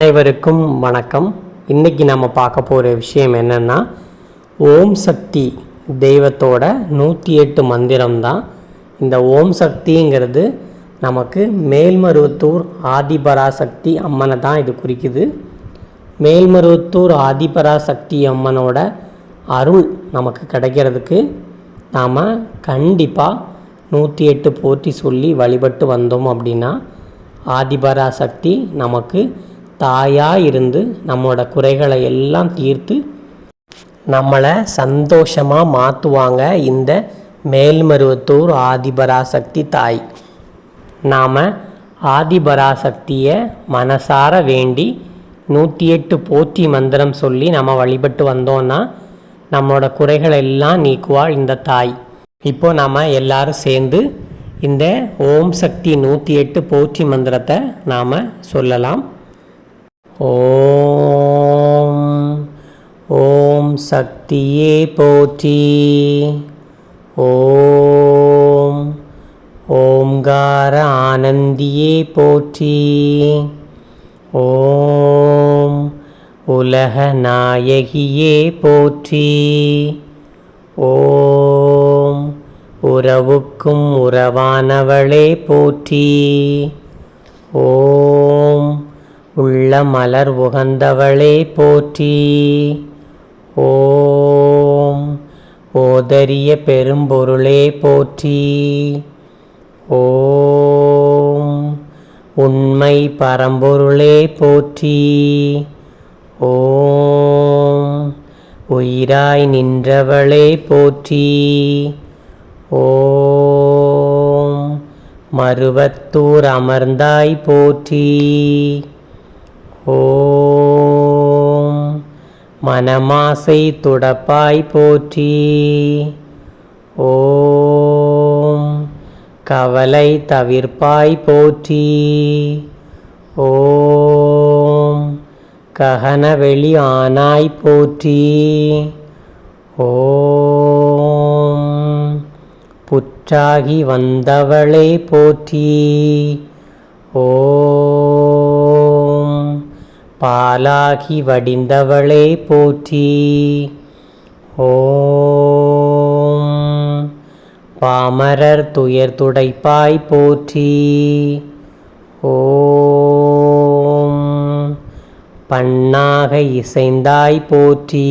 அனைவருக்கும் வணக்கம். இன்றைக்கி நம்ம பார்க்க போகிற விஷயம் என்னென்னா ஓம் சக்தி தெய்வத்தோட நூற்றி எட்டு மந்திரம் தான் இந்த ஓம் சக்திங்கிறது நமக்கு மேல்மருவத்தூர் ஆதிபராசக்தி அம்மனை தான் இது குறிக்குது. மேல்மருவத்தூர் ஆதிபராசக்தி அம்மனோட அருள் நமக்கு கிடைக்கிறதுக்கு நாம் கண்டிப்பாக நூற்றி எட்டு போற்றி சொல்லி வழிபட்டு வந்தோம் அப்படின்னா ஆதிபராசக்தி நமக்கு தாயாக இருந்து நம்மளோட குறைகளை எல்லாம் தீர்த்து நம்மளை சந்தோஷமாக மாற்றுவாங்க இந்த மேல்மருவத்தூர் ஆதிபராசக்தி தாய். நாம் ஆதிபராசக்தியை மனசார வேண்டி நூற்றி எட்டு போற்றி மந்திரம் சொல்லி நம்ம வழிபட்டு வந்தோன்னா நம்மளோட குறைகளை எல்லாம் நீக்குவாள் இந்த தாய். இப்போ நாம் எல்லாரும் சேர்ந்து இந்த ஓம் சக்தி நூற்றி எட்டு போற்றி மந்திரத்தை நாம் சொல்லலாம். ஓம் ஓம் சக்தியே போற்றி. ஓம் ஓம்கார ஆனந்தியே போற்றி. ஓம் உலக நாயகியே போற்றி. ஓம் உறவுக்கும் உறவானவளே போற்றி. ஓம் உள்ள மலர் உகந்தவளே போற்றி. ஓம். ஓதரிய பெரும்பொருளே போற்றி. ஓம். உண்மை பரம்பொருளே போற்றி. ஓம். உயிராய் நின்றவளே போற்றி. ஓம். மருவத்தூர் அமர்ந்தாய் போற்றி. ஓம். மனமாசை துடப்பாய் போற்றி. ஓம். கவலை தவிர்ப்பாய் போற்றி. ஓம். ககனவெளி ஆனாய் போற்றி. ஓம். புற்றாகி வந்தவளே போற்றி. ஓம். பாலாகி வடிந்தவளே போற்றி ஓம் பாமரர் துயர் துடைப்பாய் போற்றி ஓம் பண்ணாக இசைந்தாய் போற்றி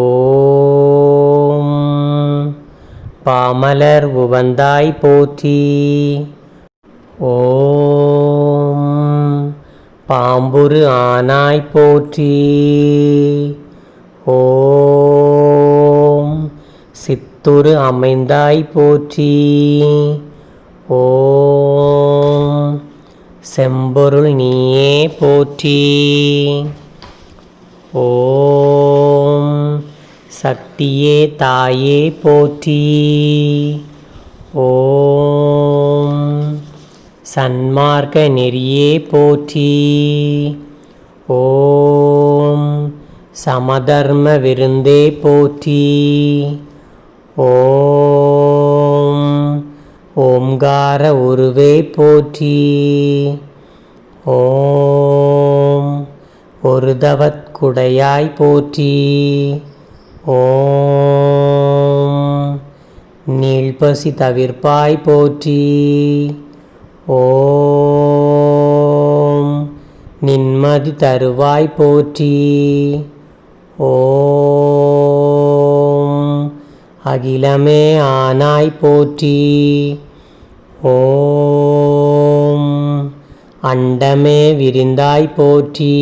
ஓம் பாமலர் உவந்தாய் போற்றி ஓம் பாம்புரு ஆனாய் போற்றி. ஓம். சித்துரு அமைந்தாய் போற்றி. ஓம். செம்பொருள் நீயே போற்றி. ஓம். சக்தியே தாயே போற்றி. ஓம். சன்மார்க்க நெறியே போற்றி. ஓம் சமதர்ம விருந்தே போற்றி. ஓம் ஓம்கார உருவே போற்றி. ஓம் ஒருதவத் குடையாய் போற்றி. ஓம் நீள்பசி தவிர்ப்பாய் போற்றி. ஓம் நிம்மதி தருவாய் போற்றி. ஓம் அகிலமே ஆனாய் போற்றி. ஓம் அண்டமே விரிந்தாய் போற்றி.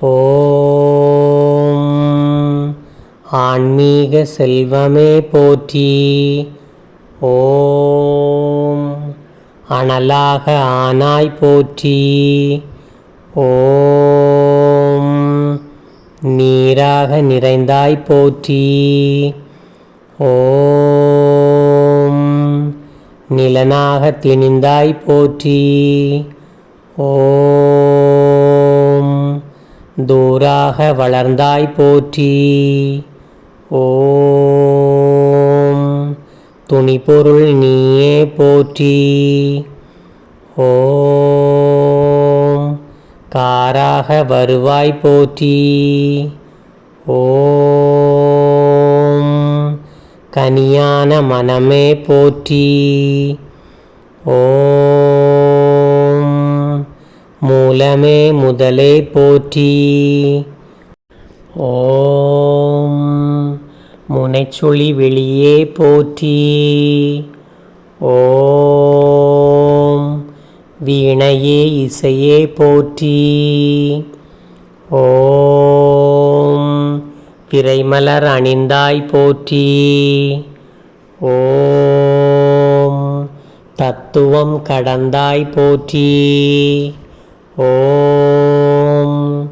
ஓம் ஆன்மீக செல்வமே போற்றி. ஓம் அனலாக ஆனாய் போற்றி. ஓம். நீராக நிறைந்தாய் போற்றி. ஓம். நிலனாக திணிந்தாய் போற்றி. ஓம். தூராக வளர்ந்தாய் போற்றி. ஓம். துணி பொருள் நீயே போற்றி. ஓம். காராக வருவாய் போற்றி. ஓம். கனியான மனமே போற்றி. ஓம். மூலமே முதலே போற்றி. ஓம். முனைச்சொலி வெளியே போற்றி. ஓம். வீணையே இசையே போற்றி. ஓம். விரைமலர் அணிந்தாய் போற்றி. ஓம். தத்துவம் கடந்தாய் போற்றி. ஓம்.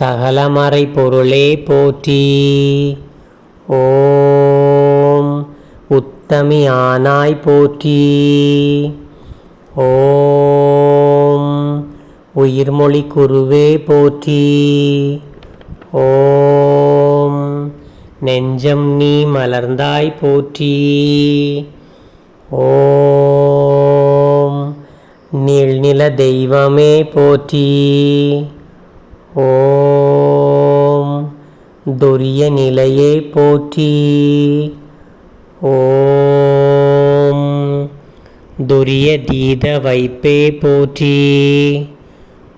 சகலமறை பொருளே போற்றி. ஓம் உத்தமி ஆனாய் போற்றி. ஓம் உயிர்மொழி குருவே போற்றி. ஓம் நெஞ்சம் நீ மலர்ந்தாய் போற்றி. ஓம் நீள்நில தெய்வமே போற்றி. ஓம் துரிய நிலையே போற்றி. ஓம். துரிய தீத வைப்பே போற்றி.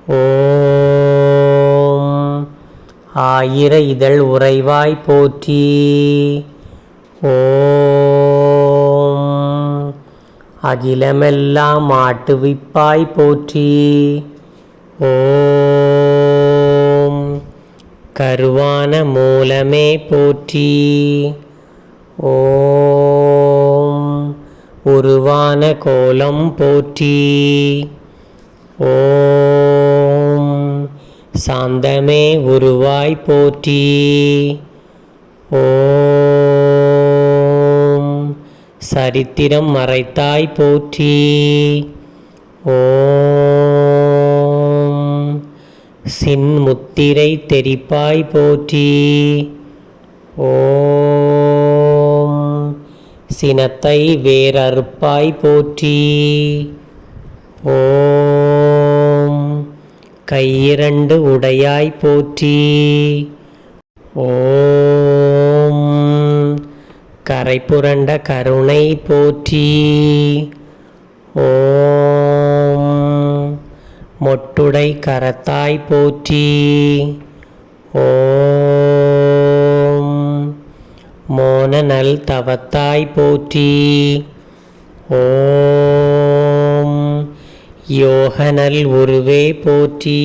ஓம். ஆயிர இதழ் உறைவாய் போற்றி. ஓம். அகிலமெல்லாம் ஆட்டுவிப்பாய் போற்றி. ஓம். கருவான மூலமே போற்றி. ஓம் உருவான கோலம் போற்றி. ஓம் சாந்தமே உருவாய் போற்றி. ஓம் சரித்திரம் மறைத்தாய் போற்றி. ஓம் சின்முத்திரை தெரிப்பாய் போற்றி. ஓம். சினத்தை வேறறுப்பாய் போற்றி. ஓம். கையிரண்டு உடையாய் போற்றி. ஓம். கரை புரண்ட கருணை போற்றி. ஓம். மொட்டுடை கரத்தாய் போற்றி. ஓம். மோன நல் தவத்தாய் போற்றி. ஓம். யோகநல் உருவே போற்றி.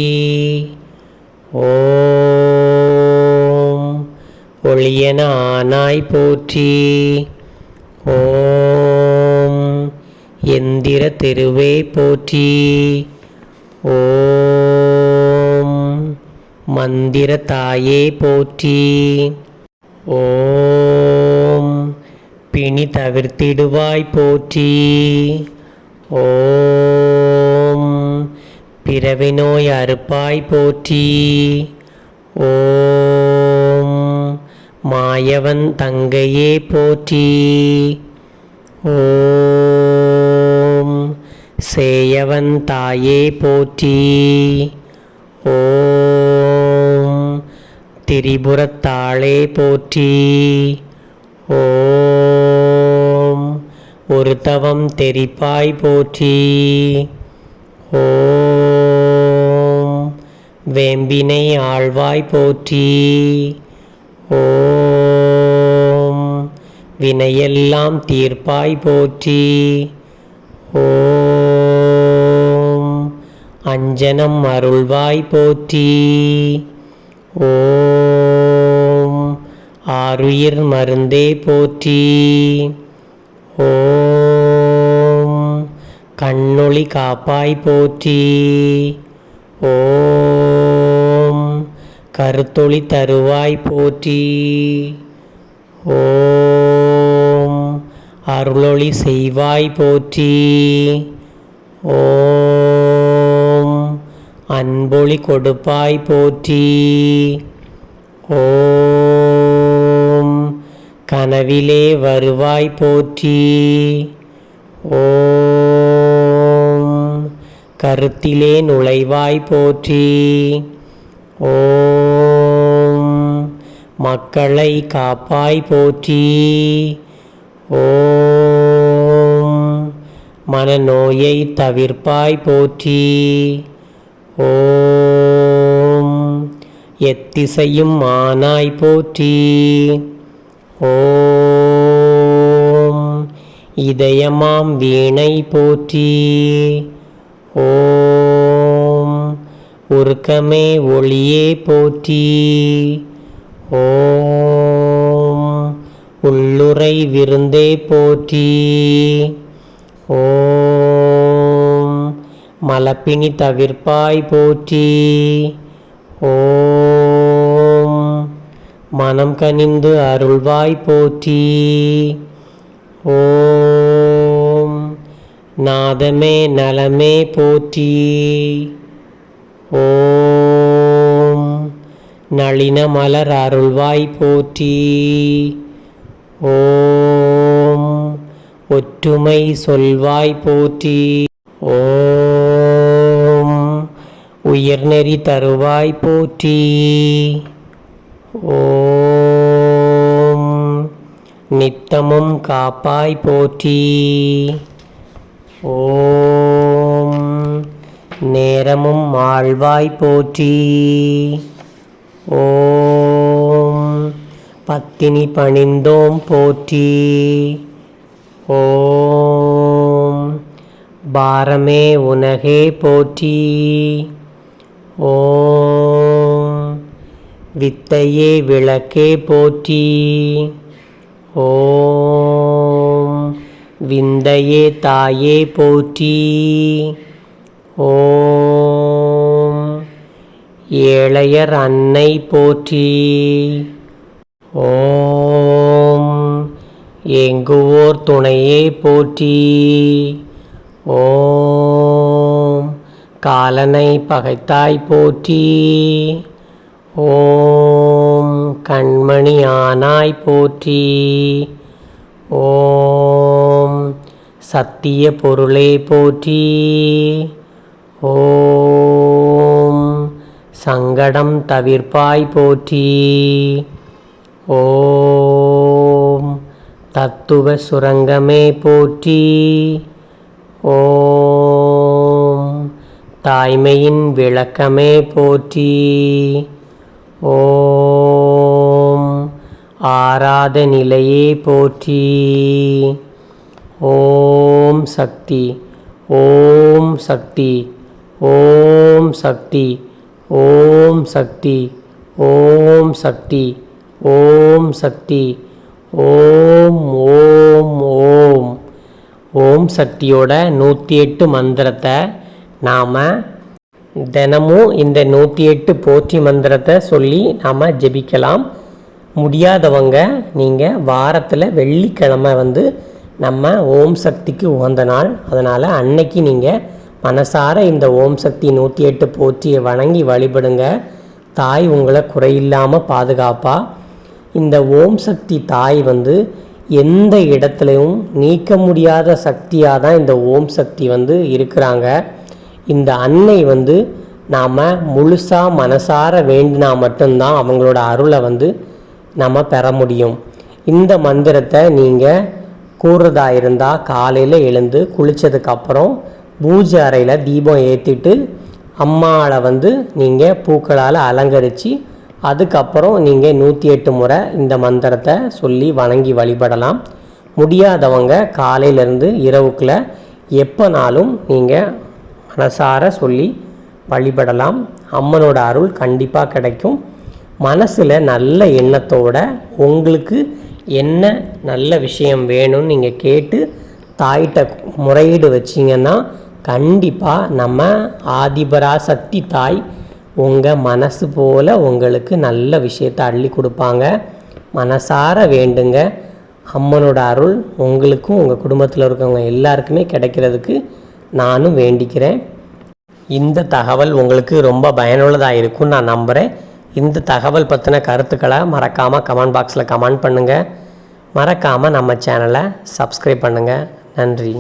ஓம். ஒளியன ஆனாய் போற்றி. ஓம். எந்திர தெருவே போற்றி. ஓம் மந்திர தாயே போற்றி. ஓம் பிணி தவிர்த்திடுவாய் போற்றி. ஓம் பிறவி நோய் அறுப்பாய் போற்றி. ஓம் மாயவன் தங்கையே போற்றி. ஓம் சேயவன் தாயே போற்றி. ஓம் திரிபுரத்தாளே போற்றி. ஓம் ஒரு தவம் தெரிப்பாய் போற்றி. ஓம் வேம்பினை ஆழ்வாய் போற்றி. ஓம் வினையெல்லாம் தீர்ப்பாய் போற்றி. ஓம். அஞ்சனம் அருள்வாய் போற்றி. ஓம். ஆருயிர் மருந்தே போற்றி. ஓம். கண்ணொளி காப்பாய் போற்றி. ஓம். கருத்தொளி தருவாய் போற்றி. ஓம். அருளொளி செய்வாய் போற்றி. ஓம். அன்பொளி கொடுப்பாய் போற்றி. ஓம். கனவிலே வருவாய் போற்றி. ஓம். கருத்திலே நுழைவாய் போற்றி. ஓம். மக்களை காப்பாய் போற்றி. ஓம் மனநோயை தவிர்ப்பாய் போற்றி. ஓம் எத்திசையும் மானாய் போற்றி. ஓம் இதயமாம் வீணை போற்றி. ஓம் உருக்கமே ஒளியே போற்றி. ஓம் உள்ளுரை விருந்தே போற்றி. ஓம். மலப்பினி தவிர்ப்பாய் போற்றி. ஓம். மனம் கனிந்து அருள்வாய் போற்றி. ஓம். நாதமே நலமே போற்றி. ஓம். நளின மலர் அருள்வாய் போற்றி. ஓம். ஒற்றுமை சொல்வாய் போற்றி. ஓம். உயர்நெறி தருவாய் போற்றி. ஓம். நித்தமும் காப்பாய் போற்றி. ஓம். நேரமும் ஆழ்வாய் போற்றி. ஓம். பத்தினி பணிந்தோம் போற்றி ஓம் பாரமே உனகே போற்றி ஓம் வித்தையே விளக்கே போற்றி ஓம் விந்தையே தாயே போற்றி ஓம் ஏழையர் அன்னை போற்றி ஓம். எங்குவோர் துணையே போற்றி. ஓம். காலனை பகைத்தாய் போற்றி. ஓம். கண்மணி ஆனாய் போற்றி. ஓம். சத்திய பொருளே போற்றி. ஓம். சங்கடம் தவிர்ப்பாய் போற்றி. ஓம் தத்துவ சுரங்கமே போற்றி. ஓம் தாய்மையின் விளக்கமே போற்றி. ஓம் ஆராத நிலையே போற்றி. ஓம் சக்தி ஓம் சக்தி ஓம் சக்தி ஓம் சக்தி ஓம் சக்தி. ஓம் சக்தி. ஓம் ஓம் ஓம். ஓம் சக்தியோட நூற்றி எட்டு மந்திரத்தை நாம் தினமும் இந்த நூற்றி எட்டு போற்றி மந்திரத்தை சொல்லி நாம் ஜெபிக்கலாம். முடியாதவங்க நீங்கள் வாரத்தில் வெள்ளிக்கிழமை வந்து நம்ம ஓம் சக்திக்கு உகந்த நாள். அதனால் அன்னைக்கு நீங்கள் மனசார இந்த ஓம் சக்தி நூற்றி எட்டு போற்றியை வணங்கி வழிபடுங்க. தாய் உங்களை குறையில்லாமல் பாதுகாப்பாக இந்த ஓம் சக்தி தாய் வந்து எந்த இடத்துலையும் நீக்க முடியாத சக்தியாக தான் இந்த ஓம் சக்தி வந்து இருக்கிறாங்க. இந்த அன்னை வந்து நாம் முழுசாக மனசார வேண்டினா மட்டும்தான் அவங்களோட அருளை வந்து நம்ம பெற முடியும். இந்த மந்திரத்தை நீங்கள் கூறுறதா இருந்தால் காலையில் எழுந்து குளித்ததுக்கப்புறம் பூஜை அறையில் தீபம் ஏற்றிட்டு அம்மாவை வந்து நீங்கள் பூக்களால் அலங்கரித்து அதுக்கப்புறம் நீங்கள் நூற்றி எட்டு முறை இந்த மந்திரத்தை சொல்லி வணங்கி வழிபடலாம். முடியாதவங்க காலையிலேருந்து இரவுக்குள்ள எப்போனாலும் நீங்கள் மனசார சொல்லி வழிபடலாம். அம்மனோட அருள் கண்டிப்பாக கிடைக்கும். மனசில் நல்ல எண்ணத்தோட உங்களுக்கு என்ன நல்ல விஷயம் வேணும்னு நீங்கள் கேட்டு தாயிட்ட முறையீடு வச்சிங்கன்னா கண்டிப்பாக நம்ம ஆதிபரா சக்தி தாய் உங்கள் மனசு போல் உங்களுக்கு நல்ல விஷயத்தை அள்ளி கொடுப்பாங்க. மனசார வேண்டுங்க. அம்மனோட அருள் உங்களுக்கும் உங்கள் குடும்பத்தில் இருக்கவங்க எல்லாருக்குமே கிடைக்கிறதுக்கு நானும் வேண்டிக்கிறேன். இந்த தகவல் உங்களுக்கு ரொம்ப பயனுள்ளதாக இருக்கும்னு நான் நம்புகிறேன் இந்த தகவல் பற்றின கருத்துக்களை மறக்காமல் கமெண்ட் பாக்ஸில் கமெண்ட் பண்ணுங்கள் மறக்காமல் நம்ம சேனலை சப்ஸ்கிரைப் பண்ணுங்கள் நன்றி.